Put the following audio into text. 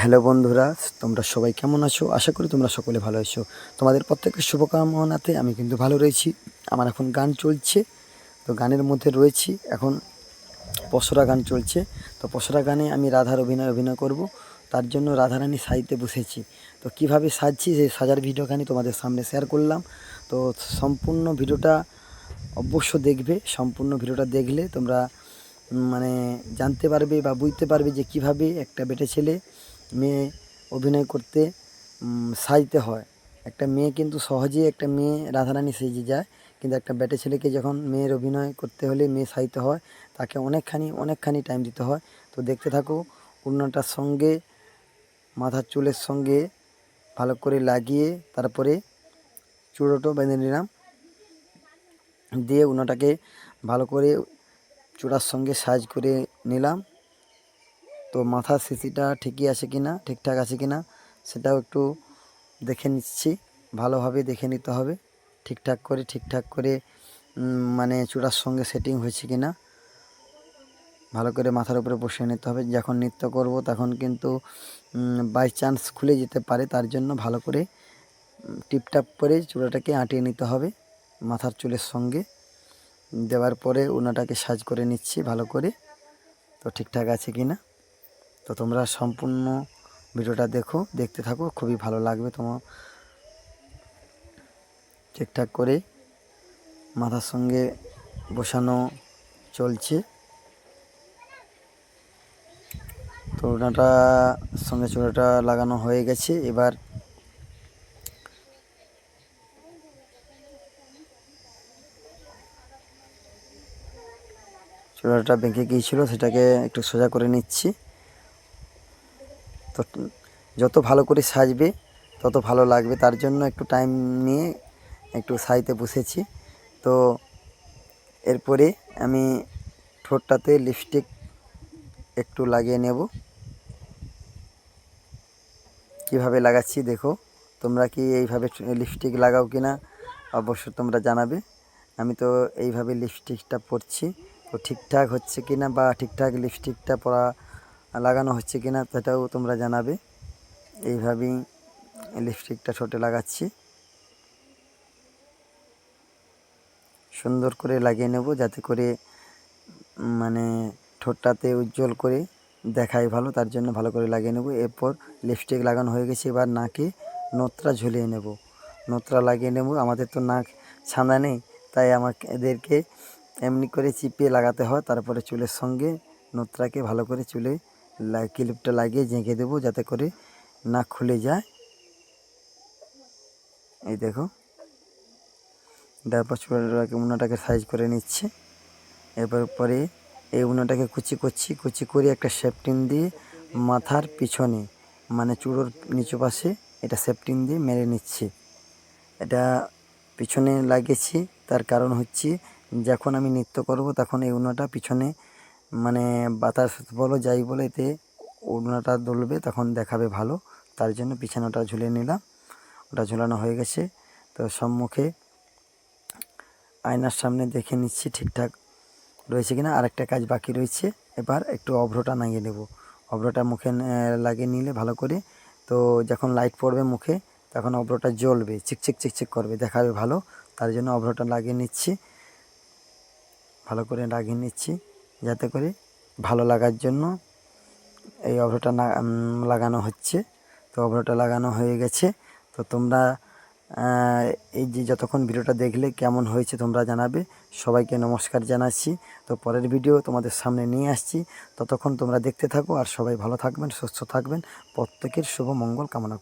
Hello বন্ধুরা, তোমরা সবাই কেমন আছো? আশা করি তোমরা সকলে ভালো আছো। তোমাদের প্রত্যেকের শুভকামনাতে আমি কিন্তু ভালো রয়েছি। আমার এখন গান চলছে, তো গানের মধ্যে রয়েছি এখন পসরা গান চলছে। তো পসরা গানে আমি রাধার অভিনয় অভিনয় করব। তার জন্য রাধারানী সাজতে বসেছি। তো কীভাবে সাজছি সেই সাজার ভিডিওখানি তোমাদের সামনে শেয়ার করলাম। তো সম্পূর্ণ ভিডিওটা অবশ্য দেখবে, সম্পূর্ণ ভিডিওটা দেখলে তোমরা মানে জানতে পারবে বা বুঝতে পারবে যে কীভাবে একটা বেটে ছেলে মেয়ে অভিনয় করতে সাজতে হয়। একটা মেয়ে কিন্তু সহজেই একটা মেয়ে রাধারানী সেজে যায়। কিন্তু একটা ব্যাটে ছেলেকে যখন মেয়ের অভিনয় করতে হলে মেয়ে সাজতে হয়, তাকে অনেকখানি অনেকখানি টাইম দিতে হয়। তো দেখতে থাকো উন্নটার সঙ্গে, মাথার চুলের সঙ্গে ভালো করে লাগিয়ে তারপরে চূড়োটো বেঁধে নিলাম। দিয়ে উনাটাকে ভালো করে চূড়ার সঙ্গে সাজ করে নিলাম। তো মাথার সিসিটা ঠিকই আছে কি না ঠিকঠাক আছে কি না সেটাও একটু দেখে নিচ্ছি। ভালোভাবে দেখে নিতে হবে, ঠিকঠাক করে ঠিকঠাক করে মানে চূড়ার সঙ্গে সেটিং হয়েছে কি না ভালো করে মাথার উপরে বসিয়ে নিতে হবে, যখন নৃত্য করব তখন কিন্তু বাই চান্স খুলে যেতে পারে, তার জন্য ভালো করে টিপটাপ করে চূড়াটাকে আঁটিয়ে নিতে হবে মাথার চুলের সঙ্গে। দেওয়ার পরে ওনাটাকে সাজ করে নিচ্ছি ভালো করে, তো ঠিকঠাক আছে কি না তো তোমরা সম্পূর্ণ ভিডিওটা দেখো, দেখতে থাকো, খুবই ভালো লাগবে তোমার ঠিকঠাক করে মাথার সঙ্গে বসানো চলছে। ওনাটা সঙ্গে চূড়াটা লাগানো হয়ে গেছে, এবার চূড়াটা বেঁকে গিয়েছিল, সেটাকে একটু সোজা করে নিচ্ছি। তো যত ভালো করে সাজবে, তত ভালো লাগবে। তার জন্য একটু টাইম নিয়ে একটু সাইতে বসেছি। তো এরপরে আমি ঠোঁটটাতে লিপস্টিক একটু লাগিয়ে নেব। কীভাবে লাগাচ্ছি দেখো, তোমরা কি এইভাবে লিপস্টিক লাগাও কি না অবশ্য তোমরা জানাবে। আমি তো এইভাবে লিপস্টিকটা পরছি। তো ঠিকঠাক হচ্ছে কি না বা ঠিকঠাক লিপস্টিকটা পরা লাগানো হচ্ছে কি না সেটাও তোমরা জানাবে। এইভাবেই লিপস্টিকটা ঠোঁটে লাগাচ্ছি। সুন্দর করে লাগিয়ে নেব যাতে করে মানে ঠোঁটটাতে উজ্জ্বল করে দেখায় ভালো, তার জন্য ভালো করে লাগিয়ে নেব। এরপর লিপস্টিক লাগানো হয়ে গেছে, এবার নাকে নোতরা ঝুলিয়ে নেব। নোতরা লাগিয়ে নেব, আমাদের তো নাক ছাঁদা নেই, তাই আমাকে এদেরকে এমনি করে চিপিয়ে লাগাতে হয়, তারপরে চুলের সঙ্গে নোতরাকে ভালো করে চুলে ক্লিপটা লাগিয়ে ঝেঁকে দেবো যাতে করে না খুলে যায়। এই দেখো। তারপর চুলটাকে উনাটাকে সাইজ করে নিচ্ছে। এরপর পরে এই উনাটাকে কুচি করছি, কুচি করে একটা সেপটিন দিয়ে মাথার পিছনে মানে চুড়োর নিচু পাশে এটা সেপটিন দিয়ে মেরে নিচ্ছে। এটা পিছনে লাগিয়েছি, তার কারণ হচ্ছে যখন আমি নৃত্য করব তখন এই উনাটা পিছনে মানে বাতাস বলো, যাই বলো, এতে উনাটা দুলবে, তখন দেখাবে ভালো। তার জন্য পিছনেটা ঝুলে নিলাম। ওটা ঝুলানো হয়ে গেছে। তো সম্মুখে আয়নার সামনে দেখে নিচ্ছি ঠিকঠাক রয়েছে কিনা। আরেকটা কাজ বাকি রয়েছে। এবার একটু অভ্রটা নাগিয়ে নেব। অভ্রটা মুখে লাগিয়ে নিলে ভালো করে। তো যখন লাইট পড়বে মুখে, তখন অভ্রটা জ্বলবে, চিকচিক চিকচিক করবে, দেখাবে ভালো। তার জন্য অভ্রটা লাগিয়ে নিচ্ছি। ভালো করে লাগিয়ে নিচ্ছি। যাতে করে ভালো লাগার জন্য এই অভ্রটা লাগানো হচ্ছে। তো অভ্রটা লাগানো হয়ে গেছে। তো তোমরা এই যে যতক্ষণ ভিডিওটা দেখলে কেমন হয়েছে তোমরা জানাবে। সবাইকে নমস্কার জানাচ্ছি। তো পরের ভিডিও তোমাদের সামনে নিয়ে আসছি। ততক্ষণ তোমরা দেখতে থাকো আর সবাই ভালো থাকবেন, সুস্থ থাকবেন। প্রত্যেকের শুভ মঙ্গল কামনা